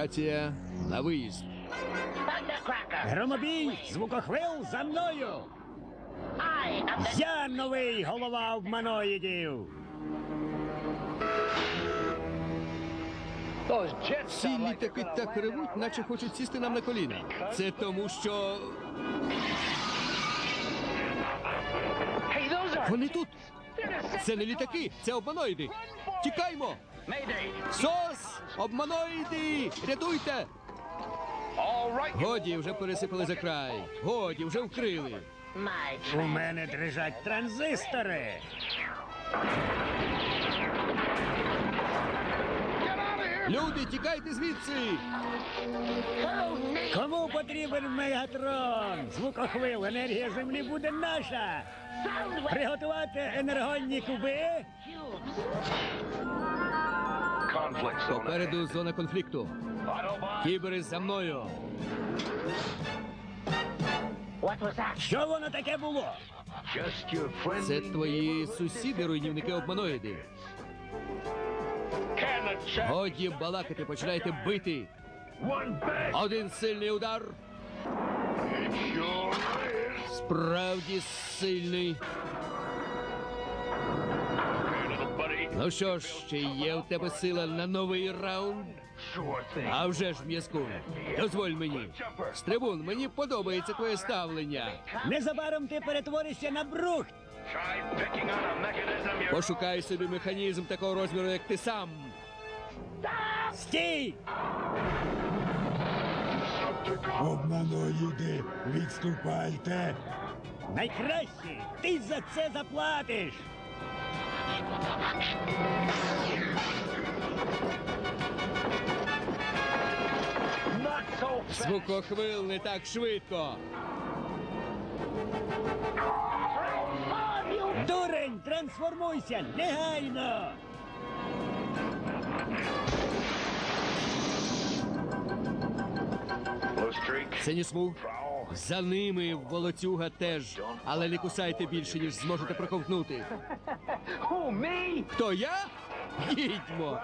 Операція на виїзд. Громобій, звукохвил за мною. Я новий голова обманоїдів. Всі літаки так ревуть, наче хочуть сісти нам на коліна. Це тому, що вони тут. Це не літаки, це обманоїди. Тікаймо! СОС! Обманоїди! Рятуйте! Годі, вже пересипали за край. Годі, вже вкрили. У мене дрижать транзистори. Люди, тікайте звідси! Кому потрібен мегатрон? Звукохвил, енергія землі буде наша. Приготувати енергонні куби. Попереду зона конфлікту. Кібери за мною. Що воно таке було? Це твої сусіди, руйнівники обманоїди. Годі балакати, починайте бити. Один сильний удар. Справді сильний. Ну що ж, чи є в тебе сила на новий раунд? А вже ж, м'язку, дозволь мені. Стрибун, мені подобається твоє ставлення. Незабаром ти перетворишся на брух. Пошукай собі механізм такого розміру, як ти сам. Стій! Обманоїди, відступайте. Найкраще! Ти за це заплатиш! Звукохвил не так швидко. Дурень, трансформуйся! Негайно! Сині смуг. За ними волоцюга теж. Але не кусайте більше, ніж зможете проковтнути. Хто я? Їдьмо.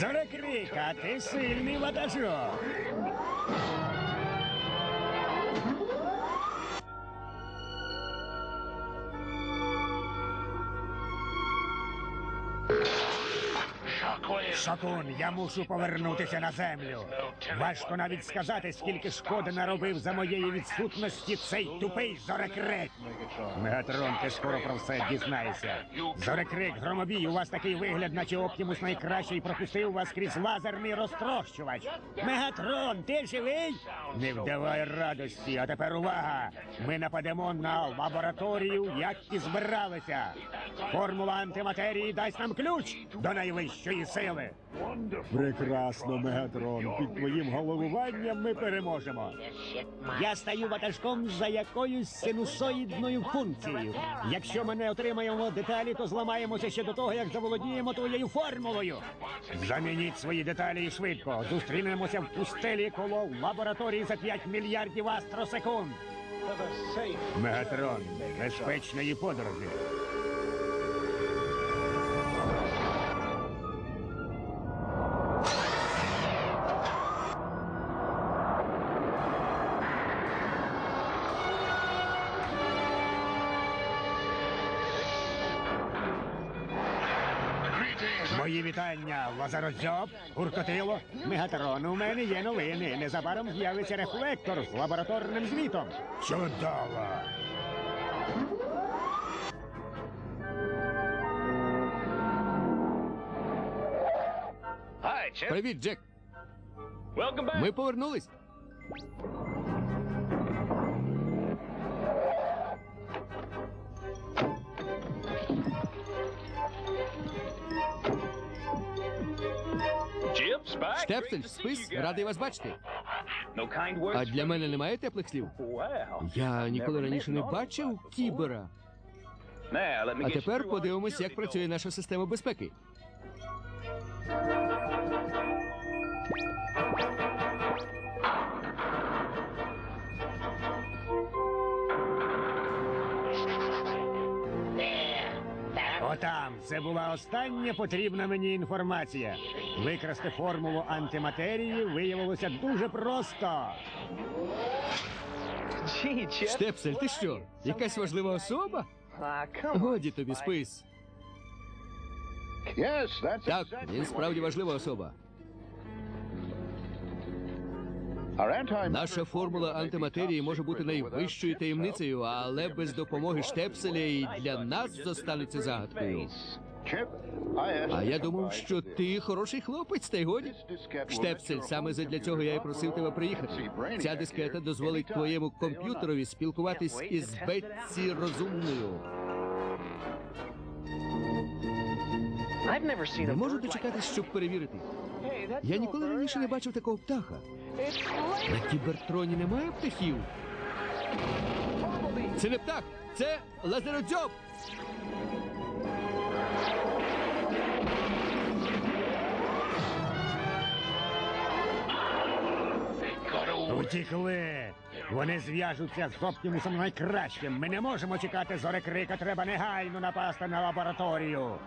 Зорекрик, а ти сильний ватажок! Шакун, я мушу повернутися на землю. Важко навіть сказати, скільки шкоди наробив за моєї відсутності цей тупий зорекрик. Мегатрон, ти скоро про все дізнаєшся. Зорекрик, громобій, у вас такий вигляд, наче Оптімус найкращий пропустив вас крізь лазерний розтрощувач. Мегатрон, ти живий? Не вдавай радості, а тепер увага! Ми нападемо на лабораторію, як і збиралися. Формула антиматерії дасть нам ключ до найвищої сили. Прекрасно, Мегатрон. Під твоїм головуванням ми переможемо. Я стаю ватажком за якоюсь синусоїдною функцією. Якщо ми не отримаємо деталі, то зламаємося ще до того, як заволодіємо твоєю формулою. Замініть свої деталі і швидко. Зустрінемося в пустелі коло лабораторії за 5 мільярдів астросекунд. Мегатрон, безпечної подорожі. Лазарозьоб, Гуркотило, Мегатрон. У мене є новини. Незабаром з'явиться рефлектор з лабораторним звітом. Чудово! Привіт, Джек. Ми повернулись. Штепсель, спис, радий вас бачити. А для мене немає теплих слів. Я ніколи раніше не бачив кібера. А тепер подивимось, як працює наша система безпеки. Отам, це була остання потрібна мені інформація. Викрасти формулу антиматерії виявилося дуже просто. Штепсель, ти що? Якась важлива особа? Годі тобі спис. Так, він справді важлива особа. Наша формула антиматерії може бути найвищою таємницею, але без допомоги штепселя і для нас зостанеться загадкою. А я думав, що ти хороший хлопець, та й годі. Штепсель, саме задля цього я і просив тебе приїхати. Ця дискета дозволить твоєму комп'ютерові спілкуватись із Бетсі розумною. Не можу дочекатись, щоб перевірити. Я ніколи раніше не бачив такого птаха. На кібертроні немає птахів. Це не птах, це лазеродзьоб. Утікли. Вони зв'яжуться з Оптімусом найкращим. Ми не можемо чекати зорекрика. Треба негайно напасти на лабораторію.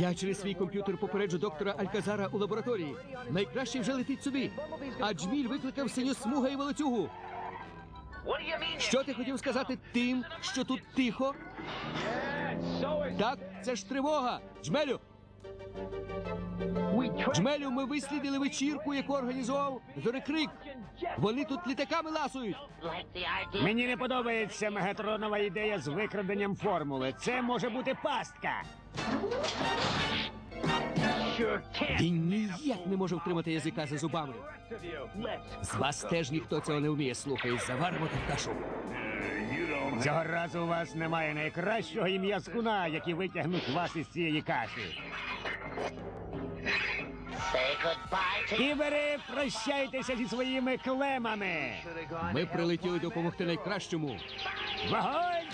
Я через свій комп'ютер попереджу доктора Альказара у лабораторії. Найкраще вже летить сюди. А Джміль викликав синьосмуга і волоцюгу. Що ти хотів сказати тим, що тут тихо? Так, це ж тривога. Джмелю. Джмелю, ми вислідили вечірку, яку організував Зорекрик. Вони тут літаками ласують. Мені не подобається мегатронова ідея з викраденням формули. Це може бути пастка. Він ніяк не може втримати язика за зубами. З вас теж ніхто цього не вміє. Слухай, заваримо тут кашу. Цього разу у вас немає найкращого ім'я скуна, які витягнуть вас із цієї каші. Кібери, прощайтеся зі своїми клемами. Ми прилетіли допомогти найкращому. Вогонь!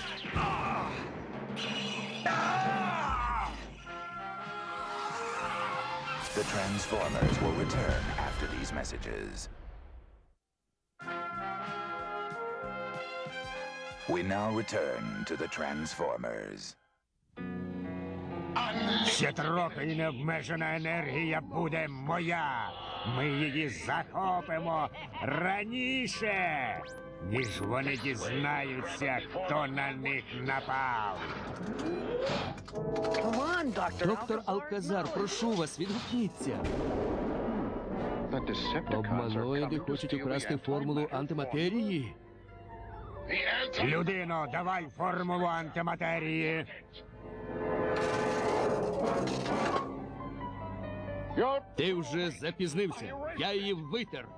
The Transformers will return after these messages. We now return to the Transformers. Ще трохи і необмежена енергія буде моя. Ми її захопимо раніше, ніж вони дізнаються, хто на них напав. Доктор Алказар, прошу вас, відгукніться. Обманоїди хочуть украсти формулу антиматерії. Людино, давай формулу антиматерії. Ти вже запізнився. Я її витер.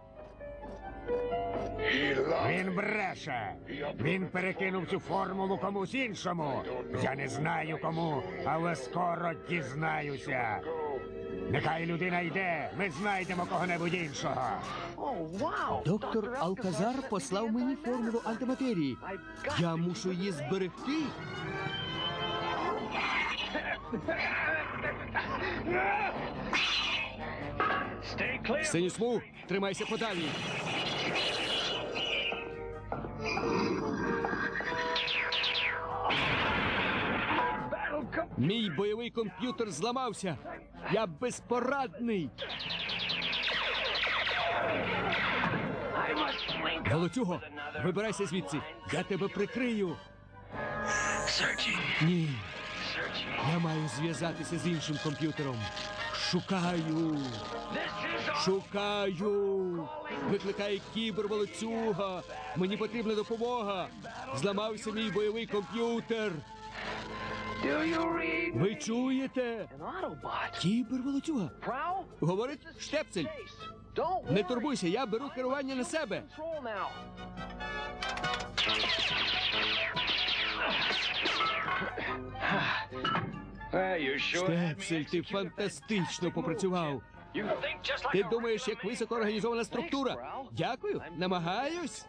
Він бреше. Він перекинув цю формулу комусь іншому. Я не знаю кому, але скоро дізнаюся. Нехай людина йде, ми знайдемо кого-небудь іншого. Доктор Алказар послав мені формулу антиматерії. Я мушу її зберегти. Синісму, тримайся подалі. Мій бойовий комп'ютер зламався. Я безпорадний. Волоцюго, вибирайся звідси. Я тебе прикрию. Ні. Я маю зв'язатися з іншим комп'ютером. Шукаю. Шукаю. Викликає кіберволоцюга. Мені потрібна допомога. Зламався мій бойовий комп'ютер. Ви чуєте? Кіберволоцюга. Говорить штепцель. Не турбуйся, я беру керування на себе. Штепсель, ти фантастично попрацював. Ти думаєш, як високоорганізована структура? Дякую, намагаюсь.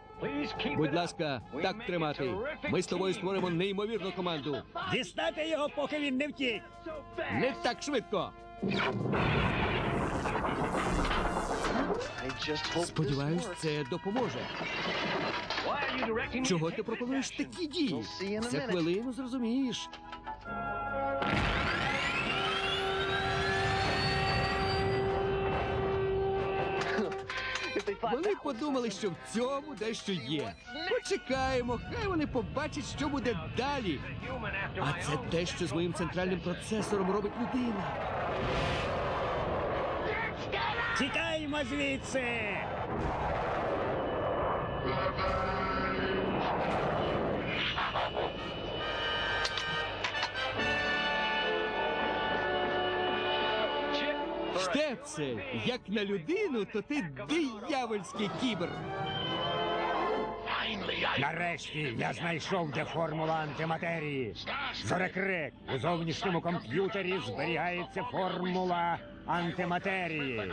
Будь ласка, так тримати. Ми з тобою створимо неймовірну команду. Дістати його, поки він не втік. Не так швидко. Сподіваюсь, це допоможе. Чого ти пропонуєш такі дії? За хвилину зрозумієш. Вони подумали, що в цьому дещо є. Почекаємо, хай вони побачать, що буде далі. А це те, що з моїм центральним процесором робить людина. Тікаємо звідси. Штепсель, як на людину, то ти диявольський кібер. Нарешті я знайшов, де формула антиматерії. Зорекрек, у зовнішньому комп'ютері зберігається формула антиматерії.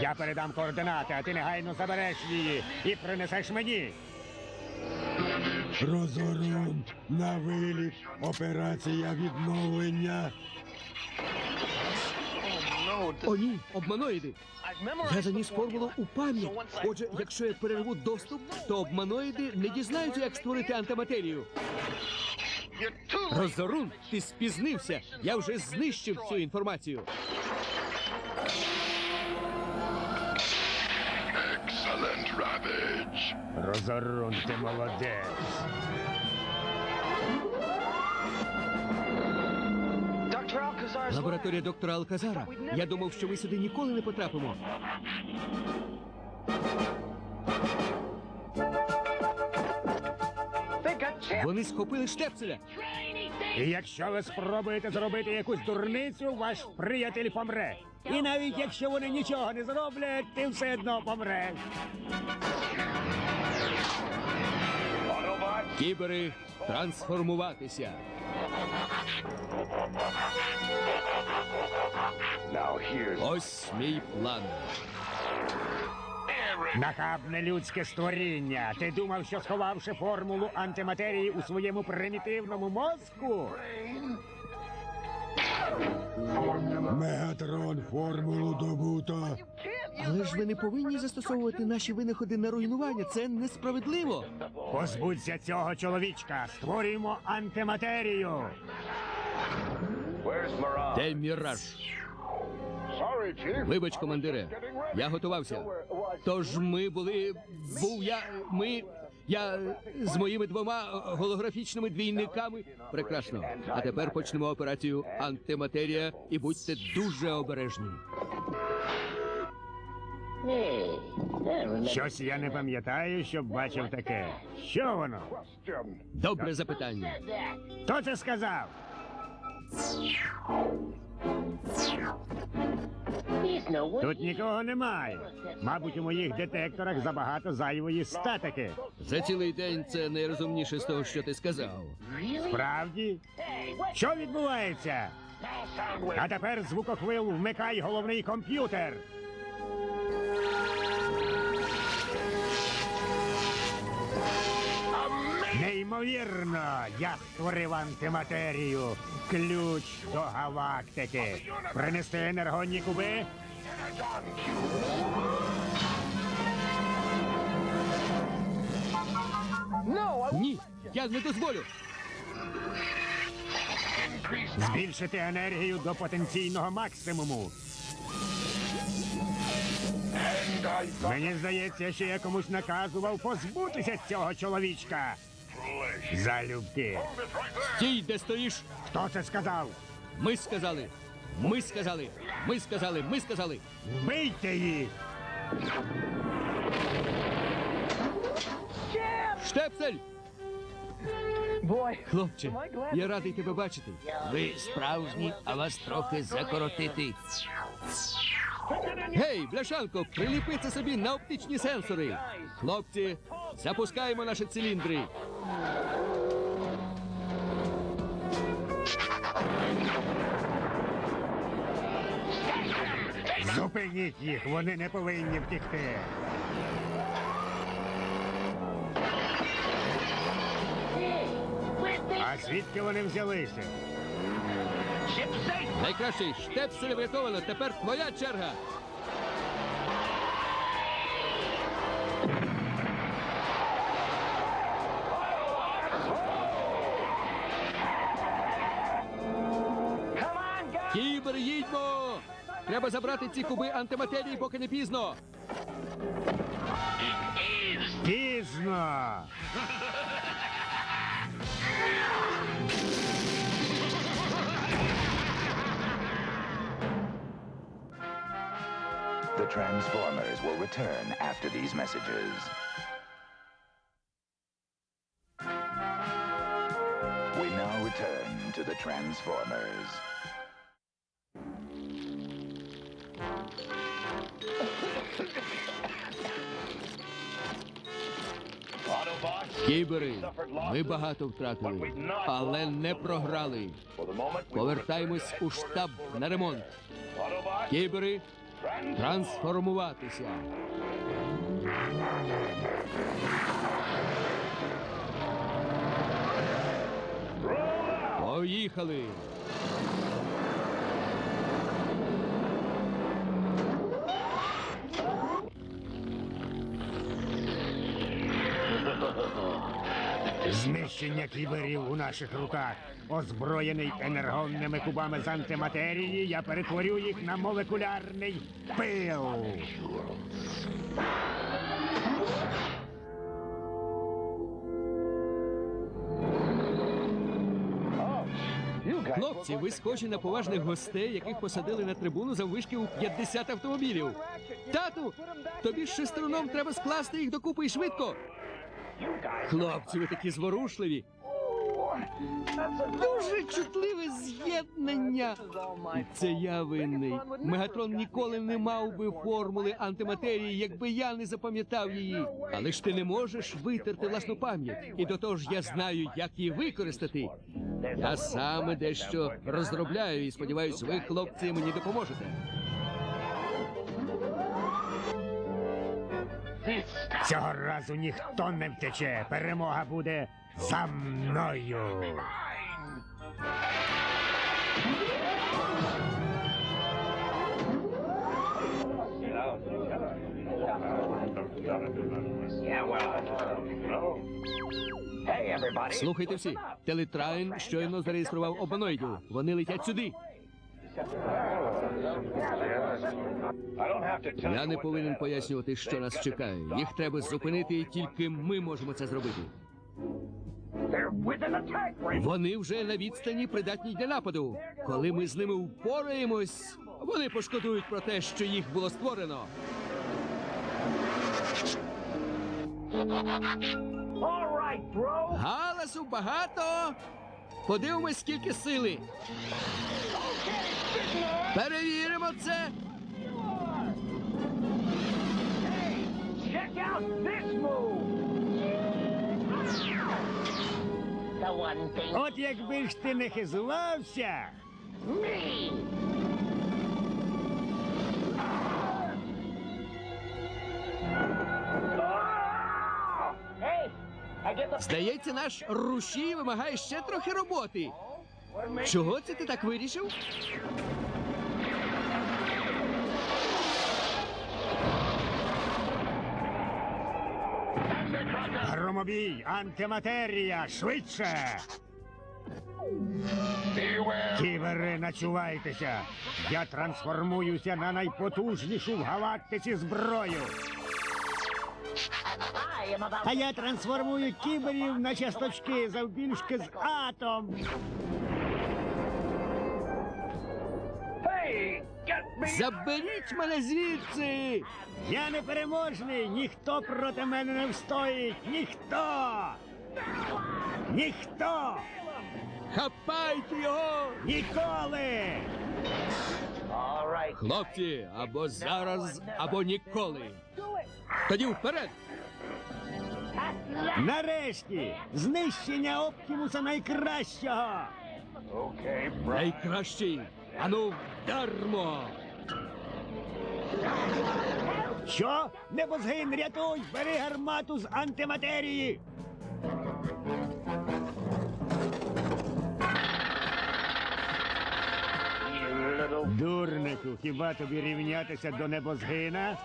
Я передам координати, а ти негайно забереш її і принесеш мені. Розорун на виліт. Операція відновлення. О, ні, обманоїди. Я заніс формулу у пам'ять. Отже, якщо я перерву доступ, то обманоїди не дізнаються, як створити антиматерію. Розорун, ти спізнився. Я вже знищив цю інформацію. Розорун, ти молодець. Лабораторія доктора Алказара. Я думав, що ми сюди ніколи не потрапимо. Вони схопили штепселя. І якщо ви спробуєте зробити якусь дурницю, ваш приятель помре. І навіть якщо вони нічого не зроблять, ти все одно помреш. Кібери трансформуватися. Ось мій план. Нахабне людське створіння. Ти думав, що сховавши формулу антиматерії у своєму примітивному мозку? Мегатрон формулу добуто. Але ж ви не повинні застосовувати наші винаходи на руйнування. Це несправедливо. Позбудься цього чоловічка. Створюємо антиматерію. Де міраж? Вибач, командире, я готувався. Тож ми були. Був я. Ми. Я з моїми двома голографічними двійниками. Прекрасно. А тепер почнемо операцію антиматерія і будьте дуже обережні. Щось я не пам'ятаю, щоб бачив таке. Що воно? Добре запитання. Хто це сказав? Тут нікого немає. Мабуть, у моїх детекторах забагато зайвої статики. За цілий день це найрозумніше з того, що ти сказав. Справді? Що відбувається? А тепер звукохвил вмикай головний комп'ютер. Неймовірно, я створив антиматерію. Ключ до галактики. Принести енергонні куби. Ні, я не дозволю. Збільшити енергію до потенційного максимуму. Мені здається, що я комусь наказував позбутися цього чоловічка. Залюбки. Стій, де стоїш. Хто це сказав? Ми сказали. Ми сказали. Ми сказали. Ми сказали. Вбийте їх! Штепсель! Хлопче, я радий тебе бачити. Ви справжні, а вас трохи закоротити. Гей, бляшанко, приліпи це собі на оптичні сенсори. Хлопці, запускаємо наші циліндри. Зупиніть їх, вони не повинні втікти. А звідки вони взялися? Найкращий штепсель врятовано. Тепер твоя черга. Кібер, їдьмо! Треба забрати ці куби антиматерії, поки не пізно. Transformers will return after these messages. We now return to the Transformers. Кібери, ми багато втратили, але не програли. Повертаємось у штаб на ремонт. Кібери, трансформуватися. Поїхали! Знищення кіберів у наших руках. Озброєний енергонними кубами з антиматерії, я перетворю їх на молекулярний пил. Хлопці, ви схожі на поважних гостей, яких посадили на трибуну заввишки у 50 автомобілів. Тату, тобі з шестероном треба скласти їх докупи і швидко. Хлопці, ви такі зворушливі. Дуже чутливе з'єднання. Це я винний. Мегатрон ніколи не мав би формули антиматерії, якби я не запам'ятав її. Але ж ти не можеш витерти власну пам'ять. І до того ж я знаю, як її використати. Я саме дещо розробляю і сподіваюсь, ви, хлопці, мені допоможете. Цього разу ніхто не втече. Перемога буде за мною. Слухайте всі, телетрайн щойно зареєстрував обаноїдів. Вони летять сюди. Я не повинен пояснювати, що нас чекає. Їх треба зупинити, і тільки ми можемо це зробити. Вони вже на відстані придатні для нападу. Коли ми з ними впораємось, вони пошкодують про те, що їх було створено. Галасу багато. Подивимось, скільки сили. Перевіримо це. Check out this move! The one thing От якби ж ти не хизувався. me! Hey, I get the Здається, наш рушій вимагає ще трохи роботи. Чого це ти так вирішив? Громобій, антиматерія, швидше! Кібери, начувайтеся! Я трансформуюся на найпотужнішу в галактиці зброю. А я трансформую кіберів на часточки завбільшки з атом. Заберіть мене звідси! Я непереможний, ніхто проти мене не встоїть, ніхто! Ніхто! Хапайте його! Ніколи! Хлопці, або зараз, або ніколи. Тоді вперед! Нарешті! Знищення Оптімуса найкращого! Найкращий! Ану, вдармо! Що? Небозгин, рятуй! Бери гармату з антиматерії! Дурнику, хіба тобі рівнятися до небозгина?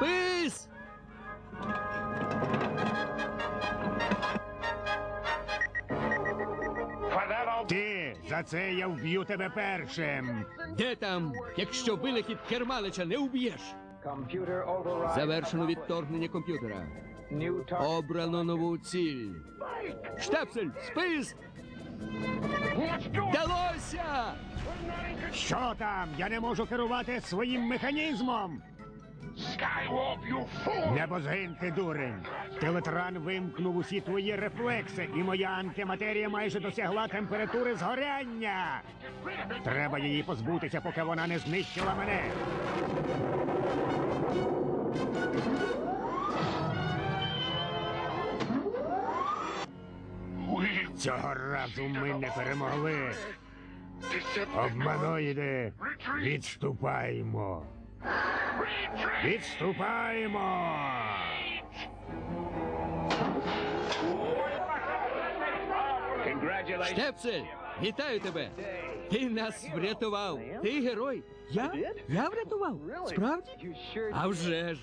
Пис! За це я вб'ю тебе першим. Де там, якщо винахід Кермалича не уб'єш? Завершено відторгнення комп'ютера. Обрано нову ціль. Штепсель, спис! Вдалося! Що там? Я не можу керувати своїм механізмом. Fool! Небозгин дурень. Телетран вимкнув усі твої рефлекси, і моя антиматерія майже досягла температури згоряння. Треба її позбутися, поки вона не знищила мене. Цього разу ми не перемогли. Обманоїди, відступаємо. Відступаємо. Штепсель, вітаю тебе! Ти нас врятував! Ти герой! Я? Я врятував? Справді? А вже ж!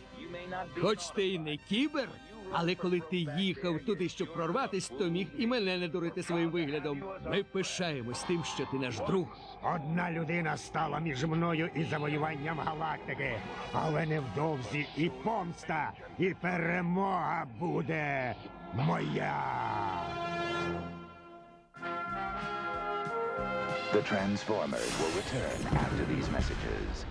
Хоч ти й не кібер, але коли ти їхав туди, щоб прорватись, то міг і мене не дурити своїм виглядом. Ми пишаємось тим, що ти наш друг. Одна людина стала між мною і завоюванням галактики, але невдовзі і помста, і перемога буде моя. The Transformers will return after these messages.